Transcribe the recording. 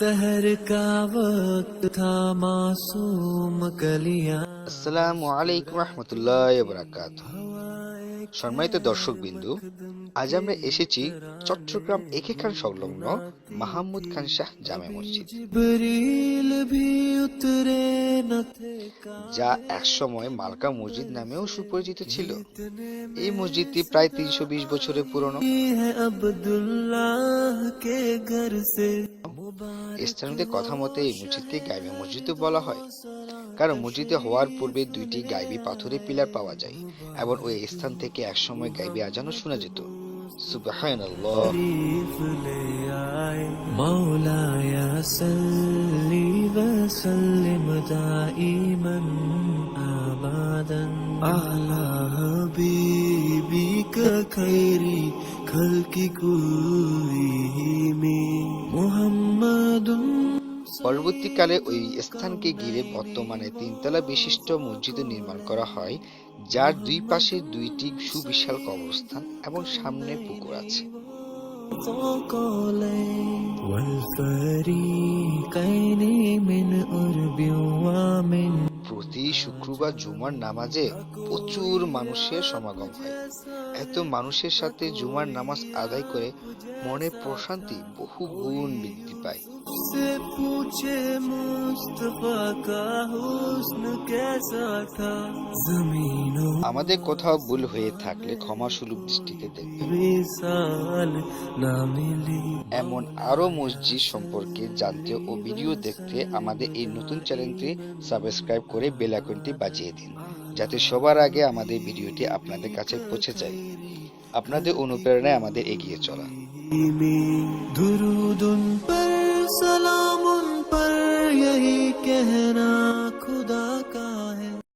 তহর আসসালামু আলাইকুম সম্মানিত দর্শক বিন্দু আজ আমরা এসেছি চট্টগ্রাম একে খান সংলগ্ন মাহমুদ খান শাহ জামে মসজিদ যা একসময় মালকা মসজিদ নামেও সুপরিচিত ছিল। এই মসজিদটি প্রায় তিনশো বিশ বছরের পুরনো। ইসলামদের কথা মতে এই মসজিদকে গাইবি মসজিদ বলা হয় কারণ মসজিদে হওয়ার পূর্বে দুইটি গাইবি পাথরের পিলার পাওয়া যায় এবং ওই স্থান থেকে একসময় গাইবি আজানো শোনা যেত সুবাহ كخير خلق পরবর্তীকালে ওই স্থানকে ঘিরে বর্তমানে তিনতলা বিশিষ্ট মসজিদ নির্মাণ করা হয় যার দুই পাশে দুইটি সুবিশাল কবরস্থান এবং সামনে পুকুর আছে। والفريقين من قرب وعاد প্রতি শুক্রবার জুমার নামাজে প্রচুর মানুষের সমাগম হয়। এত মানুষের সাথে জুমার নামাজ আদায় করে মনে প্রশান্তি বহু গুণ বৃদ্ধি পায়। पूछे मुस्तफा का हुस्न कैसा था जमीनों আমাদের কোথাও ভুল হয়ে থাকলে ক্ষমা সুলভ দৃষ্টিতে দেখবেন विशाल ना मिली এমন আরো মসজিদ সম্পর্কে জানতে ও ভিডিও দেখতে আমাদের এই নতুন চ্যানেলটি সাবস্ক্রাইব করে বেল আইকনটি বাজিয়ে দিন যাতে সবার আগে আমাদের ভিডিওটি আপনাদের কাছে পৌঁছে যায় আপনাদের অনুপ্রেরণায় আমাদের এগিয়ে চলা में दुरूद उन and I'll